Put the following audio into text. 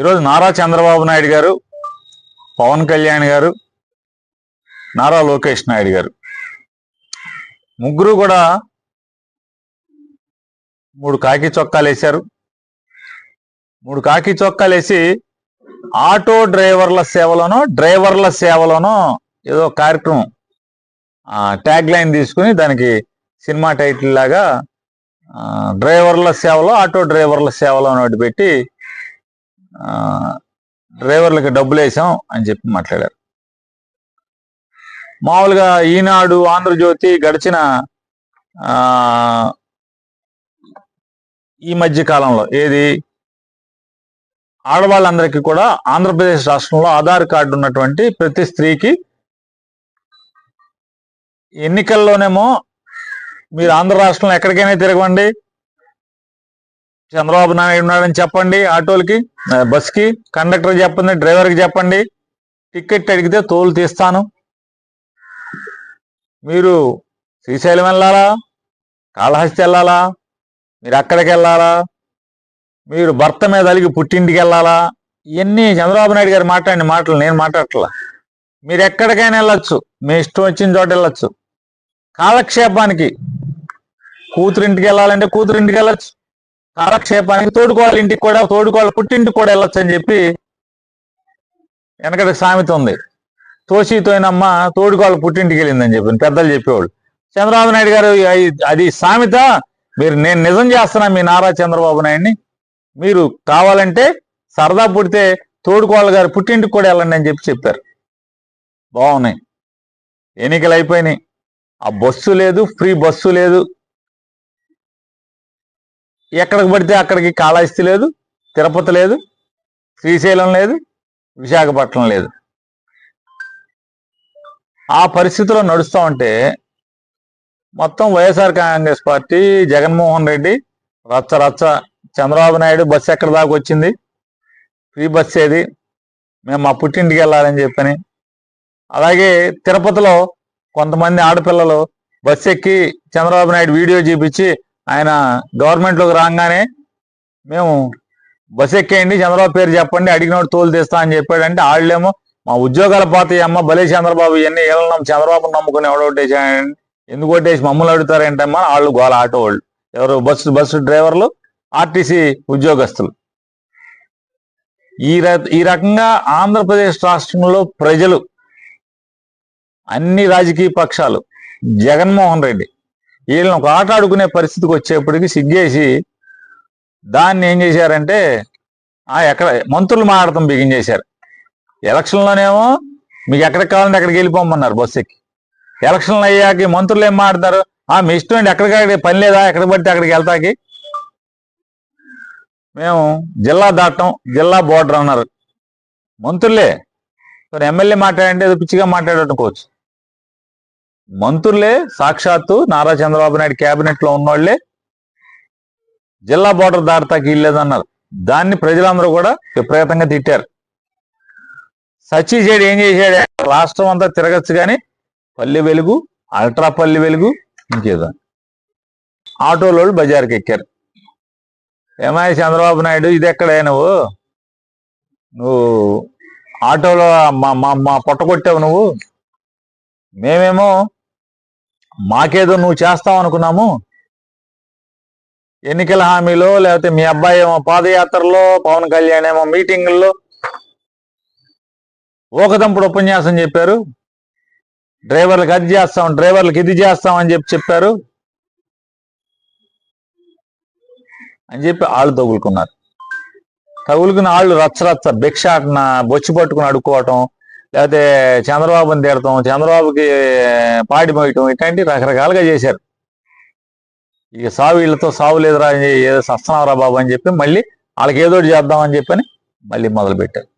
ఈరోజు నారా చంద్రబాబు నాయుడు గారు పవన్ కళ్యాణ్ గారు నారా లోకేష్ నాయుడు గారు. ముగ్గురు కూడా మూడు కాకి చొక్కాలు వేశారు. మూడు కాకి చొక్కాలు వేసి ఆటో డ్రైవర్ల సేవలోనో డ్రైవర్ల సేవలోనో ఏదో కార్యక్రమం ట్యాగ్ లైన్ తీసుకుని దానికి సినిమా టైటిల్ లాగా డ్రైవర్ల సేవలో ఆటో డ్రైవర్ల సేవలో అని పెట్టి డ్రైవర్లకి డబ్బులు వేసాం అని చెప్పి మాట్లాడారు. మామూలుగా ఈనాడు ఆంధ్రజ్యోతి గడిచిన ఈ మధ్య కాలంలో ఏది? ఆడవాళ్ళందరికీ కూడా ఆంధ్రప్రదేశ్ రాష్ట్రంలో ఆధార్ కార్డు ఉన్నటువంటి ప్రతి స్త్రీకి ఎన్నికల్లోనేమో మీరు ఆంధ్ర రాష్ట్రంలో ఎక్కడికైనా తిరగండి చంద్రబాబు నాయుడు ఉన్నాడని చెప్పండి ఆటోలకి ఆ, బస్కి. కండక్టర్ చెప్పండి డ్రైవర్కి చెప్పండి. టికెట్ అడిగితే తోలు తీస్తాను. మీరు శ్రీశైలం వెళ్ళాలా? కాళహస్తి వెళ్ళాలా? మీరు అక్కడికి వెళ్ళాలా? మీరు భర్త మీద అలిగి పుట్టింటికి వెళ్ళాలా? ఇవన్నీ చంద్రబాబు నాయుడు గారు మాట్లాడిన మాటలు నేను మాట్లాడట్లా. మీరు ఎక్కడికైనా వెళ్ళొచ్చు. మీ ఇష్టం వచ్చిన చోట వెళ్ళొచ్చు. కాలక్షేపానికి కూతురింటికి వెళ్ళాలంటే కూతురింటికి వెళ్ళొచ్చు. కాలక్షేపానికి తోడుకోవాలి ఇంటికి కూడా తోడుకోవాలి పుట్టింటికి కూడా వెళ్ళొచ్చు అని చెప్పి వెనకటి సామెత ఉంది. తోసితోనమ్మ తోడుకోవాలి పుట్టింటికి వెళ్ళిందని చెప్పి పెద్దలు చెప్పేవాళ్ళు. చంద్రబాబు నాయుడు గారు అది సామెత. మీరు నేను నిజం చేస్తున్నా మీ నారా చంద్రబాబు నాయుడిని. మీరు కావాలంటే సరదా పుడితే తోడుకోవాలి గారు పుట్టింటికి కూడా వెళ్ళండి అని చెప్పి చెప్పారు. బాగున్నాయి. ఎన్నికలు అయిపోయినాయి. ఆ బస్సు లేదు ఫ్రీ బస్సు లేదు. ఎక్కడికి పడితే అక్కడికి కాళహస్తి లేదు తిరుపతి లేదు శ్రీశైలం లేదు విశాఖపట్నం లేదు. ఆ పరిస్థితిలో నడుస్తూ ఉంటే మొత్తం వైఎస్ఆర్ కాంగ్రెస్ పార్టీ జగన్మోహన్ రెడ్డి రచ్చ రచ్చ చంద్రబాబు నాయుడు బస్సు ఎక్కడి దాకా వచ్చింది? ఫ్రీ బస్ ఏది? మేము మా పుట్టింటికి వెళ్ళాలని చెప్పని. అలాగే తిరుపతిలో కొంతమంది ఆడపిల్లలు బస్సు ఎక్కి చంద్రబాబు నాయుడు వీడియో చూపించి ఆయన గవర్నమెంట్లోకి రాగానే మేము బస్సు ఎక్కేయండి చంద్రబాబు పేరు చెప్పండి అడిగినోడు తోలు తీస్తా అని చెప్పాడంటే వాళ్ళేమో మా ఉద్యోగాల పోతాయి అమ్మ భలే చంద్రబాబు ఇవన్నీ ఏళ్ళన్నాం చంద్రబాబు నమ్ముకుని ఎవడోటేసాడు ఎందుకు కొట్టేసి మమ్మల్ని అడుగుతారేంటమ్మా వాళ్ళు గోల ఆటో వాళ్ళు. ఎవరు బస్సు బస్సు డ్రైవర్లు ఆర్టీసీ ఉద్యోగస్తులు. ఈ ర- ఈ రకంగా ఆంధ్రప్రదేశ్ రాష్ట్రంలో ప్రజలు అన్ని రాజకీయ పక్షాలు జగన్మోహన్ రెడ్డి వీళ్ళని ఒక ఆట ఆడుకునే పరిస్థితికి వచ్చేప్పటికి సిగ్గేసి దాన్ని ఏం చేశారంటే ఆ ఎక్కడ మంత్రులు మాట్లాడటం బిగించేశారు ఎలక్షన్లోనేమో మీకు ఎక్కడికి కావాలంటే అక్కడికి వెళ్ళిపోమన్నారు బస్సు ఎక్కి. ఎలక్షన్లు అయ్యాక మంత్రులు ఏం మాట్లాడతారు? ఆ మీ ఇష్టం అండి ఎక్కడికక్కడ పని లేదా? ఎక్కడ పడితే అక్కడికి వెళ్తాకి. మేము జిల్లా దాటం జిల్లా బోర్డర్ అన్నారు. మంత్రులే. ఎమ్మెల్యే మాట్లాడంటే ఏదో పిచ్చిగా మాట్లాడనుకోవచ్చు మంత్రులే సాక్షాత్తు నారా చంద్రబాబు నాయుడు కేబినెట్లో ఉన్నోళ్ళే. జిల్లా బోర్డర్ దాటాకి ఇల్లేదన్నారు. దాన్ని ప్రజలందరూ కూడా విపరీతంగా తిట్టారు. సచిచేడు ఏం చేశాడు? రాష్ట్రం అంతా తిరగచ్చు కానీ పల్లె వెలుగు అల్ట్రా పల్లె వెలుగు ఇంకేదో. ఆటోలో బజార్కి ఎక్కారు. ఏమై చంద్రబాబు నాయుడు ఇది ఎక్కడే నువ్వు? నువ్వు ఆటోలో మా మా మా పొట్ట కొట్టావు నువ్వు. మేమేమో మాకేదో నువ్వు చేస్తావు అనుకున్నాము. ఎన్నికల హామీలో లేకపోతే మీ అబ్బాయి ఏమో పాదయాత్రలో పవన్ కళ్యాణ్ ఏమో మీటింగుల్లో ఓకదంపుడు ఉపన్యాసం చెప్పారు. డ్రైవర్లకు అది చేస్తాం డ్రైవర్లకు ఇది చేస్తాం అని చెప్పి చెప్పారు. అని చెప్పి ఆళ్ళు తగులుకున్నారు. తగులుకున్న ఆళ్ళు రచ్చరచ్చ భిక్షాటన బొచ్చి పట్టుకుని అడుక్కోవటం లేకపోతే చంద్రబాబుని తిడటం చంద్రబాబుకి పాడి మోయటం ఇట్లాంటి రకరకాలుగా చేశారు. ఇక సావు వీళ్ళతో సావు లేదురా అని ఏదో సస్తున్నారా బాబు అని చెప్పి మళ్ళీ వాళ్ళకి ఏదో ఒకటి చేద్దామని చెప్పని మళ్ళీ మొదలు పెట్టారు